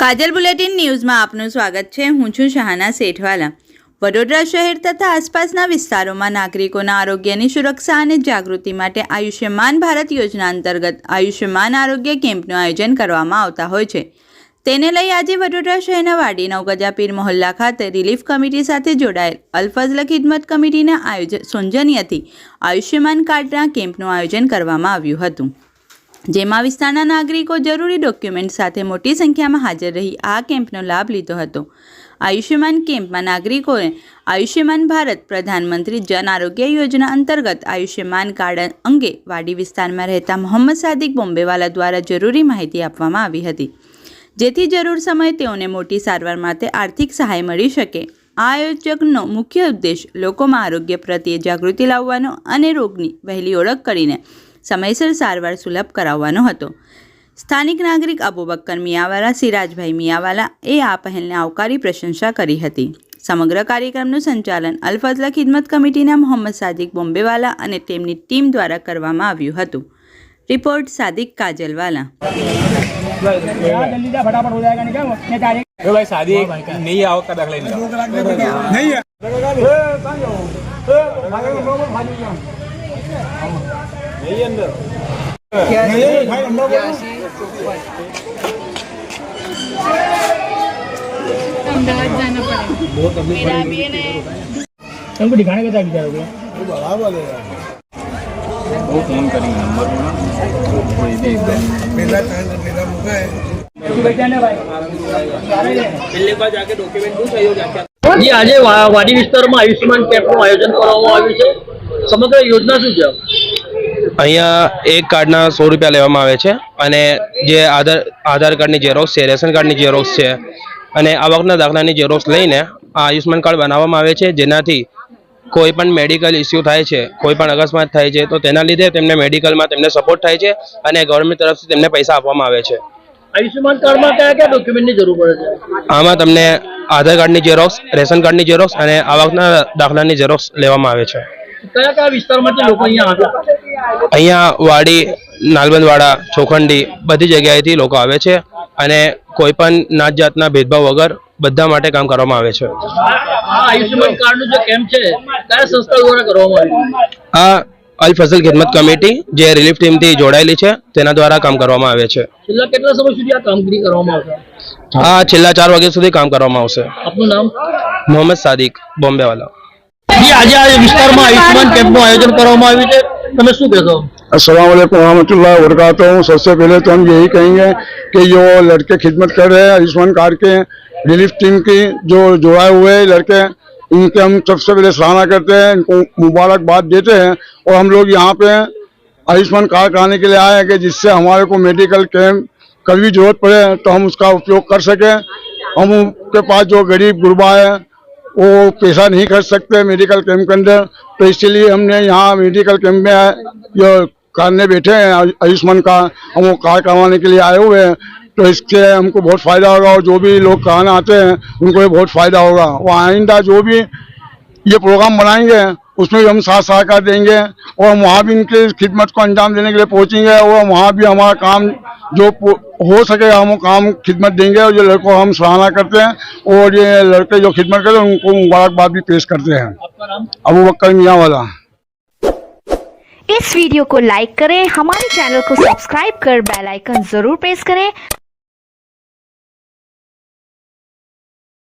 કાજલ bulletin ન્યૂઝમાં આપનું સ્વાગત છે. હું છું શાહના શેઠવાલા. વડોદરા શહેર તથા આસપાસના વિસ્તારોમાં નાગરિકોના આરોગ્યની સુરક્ષા અને જાગૃતિ માટે આયુષ્યમાન ભારત યોજના અંતર્ગત આયુષ્યમાન આરોગ્ય કેમ્પનું આયોજન કરવામાં આવતા હોય છે. તેને લઈ આજે વડોદરા શહેરના વાડી નવગજા પીર મોહલ્લા ખાતે રિલીફ કમિટી સાથે જોડાયેલ અલ્ફઝલ ખિદમત કમિટીના આયોજન સૌજન્યથી આયુષ્યમાન કાર્ડના કેમ્પનું આયોજન કરવામાં આવ્યું હતું. જેમાં વિસ્તારના નાગરિકો જરૂરી ડોક્યુમેન્ટ સાથે મોટી સંખ્યામાં હાજર રહી આ કેમ્પનો લાભ લીધો હતો. આયુષ્યમાન કેમ્પમાં નાગરિકોએ આયુષ્યમાન ભારત પ્રધાનમંત્રી જન આરોગ્ય યોજના અંતર્ગત આયુષ્યમાન કાર્ડ અંગે વાડી વિસ્તારમાં રહેતા મોહમ્મદ સાદિક બોમ્બેવાલા દ્વારા જરૂરી માહિતી આપવામાં આવી હતી. જેથી જરૂર સમયે તેઓને મોટી સારવાર માટે આર્થિક સહાય મળી શકે. આ આયોજકનો મુખ્ય ઉદ્દેશ લોકોમાં આરોગ્ય પ્રત્યે જાગૃતિ લાવવાનો અને રોગની વહેલી ઓળખ કરીને સમયસર સારવાર સુલભ કરાવવાનો હતો સ્થાનિક નાગરિક અબુબક્કર મિયાવાલા સિરાજભાઈ મિયાવાલા એ આ પહેલને આવકારી પ્રશંસા કરી હતી સમગ્ર કાર્યક્રમનું સંચાલન અલફઝલા ખિદમત કમિટીના મોહમ્મદ સાદિક બોમ્બેવાલા અને તેમની ટીમ દ્વારા કરવામાં આવ્યું હતું રિપોર્ટ સાદિક કાજલવાલા यार जल्दी जा फटाफट हो जाएगा निकल मैं तारीख अरे भाई शादी एक नई आवक का दाखला निकालो नहीं है नहीं अंदर भाई अंदर बोलो अहमदाबाद जाना पड़ेगा मेरा बहन है हमको दिखाने का क्या विचार हो गया वो फोन करेंगे नंबर बोला कोई भी पहचाने भाई જી આજે વા- વાડી વિસ્તારમાં આયુષ્યમાન કેમ્પનું આયોજન કરવામાં આવ્યું છે સમગ્ર યોજના શું છે અહીંયા એક કાર્ડના સો રૂપિયા લેવામાં આવે છે અને જે આધાર આધાર કાર્ડની ઝેરોક્સ છે રેશન કાર્ડની ઝેરોક્સ છે અને આવકના દાખલાની ઝેરોક્સ લઈને આ આયુષ્યમાન કાર્ડ બનાવવામાં આવે છે જેનાથી કોઈ પણ મેડિકલ ઇસ્યુ થાય છે કોઈ પણ અકસ્માત થાય છે તો તેના લીધે તેમને મેડિકલમાં તેમને સપોર્ટ થાય છે અને ગવર્મેન્ટ તરફથી તેમને પૈસા આપવામાં આવે છે. આયુષ્યમાન કાર્ડમાં કયા કયા ડોક્યુમેન્ટની જરૂર પડે છે? આમાં તમને આધાર કાર્ડની ઝેરોક્સ રેશન કાર્ડની ઝેરોક્સ અને આવકના દાખલાની ઝેરોક્સ લેવામાં આવે છે. કયા કયા વિસ્તારમાંથી લોકો અહીંયા આવ્યા અહીંયા વાડી નાલબંધવાડા ચોખંડી બધી જગ્યાએથી લોકો આવે છે અને કોઈ પણ નાત જાતના ભેદભાવ વગર બધા માટે કામ કરવામાં આવે છે. આયુષ્યમાન કાર્ડનું જે કેમ્પ છે કયા સંસ્થા દ્વારા કરવામાં આવ્યું? આ અલ ફઝલ ખિદમત કમિટી જે રિલીફ ટીમથી જોડાયેલી છે તેના દ્વારા કામ કરવામાં આવે છે. છેલ્લા કેટલા સમય સુધી આ કામગીરી કરવામાં આવશે? આ છેલ્લા ચાર વાગ્યા સુધી કામ કરવામાં આવશે. આપનું નામ? મોહમ્મદ સાદિક બોમ્બેવાલા. આજે આ વિસ્તારમાં આયુષ્યમાન કેમ્પનું આયોજન કરવામાં આવ્યું છે. તમે શું કહેશો अस्सलाम वालेकुम रहमतुल्लाह वबरकातुहू सबसे पहले तो हम यही कहेंगे कि जो लड़के खिदमत कर रहे हैं आयुष्मान कार्ड के रिलीफ टीम की जो जुड़ाए हुए लड़के इनके हम सबसे पहले सराहना करते हैं इनको मुबारकबाद देते हैं और हम लोग यहाँ पे आयुष्मान कार्ड कराने के लिए आए हैं कि जिससे हमारे को मेडिकल कैंप कभी भी जरूरत पड़े तो हम उसका उपयोग कर सकें हम उनके पास जो गरीब गुरबा है वो पैसा नहीं खर्च सकते मेडिकल कैंप के अंदर तो इसीलिए हमने यहाँ मेडिकल कैंप में जो करने बैठे हैं आयुष्मान का, हम वो कार्ड करवाने के लिए आए हुए हैं। तो इससे हमको बहुत फ़ायदा होगा और जो भी लोग कराने आते हैं, उनको भी बहुत फ़ायदा होगा। वो आइंदा जो भी ये प्रोग्राम बनाएँगे, उसमें भी हम साथ सहकार देंगे और वहाँ भी इनके खिदमत को अंजाम देने के लिए पहुँचेंगे और वहाँ भी हमारा काम जो हो सके हम काम खिदमत देंगे और जो लड़कों हम सराहना करते हैं और ये लड़के जो खिदमत करते हैं उनको मुबारकबाद भी पेश करते हैं। अबू बकर मियाँ वाला इस वीडियो को लाइक करें हमारे चैनल को सब्सक्राइब कर बेल आइकन ज़रूर प्रेस करें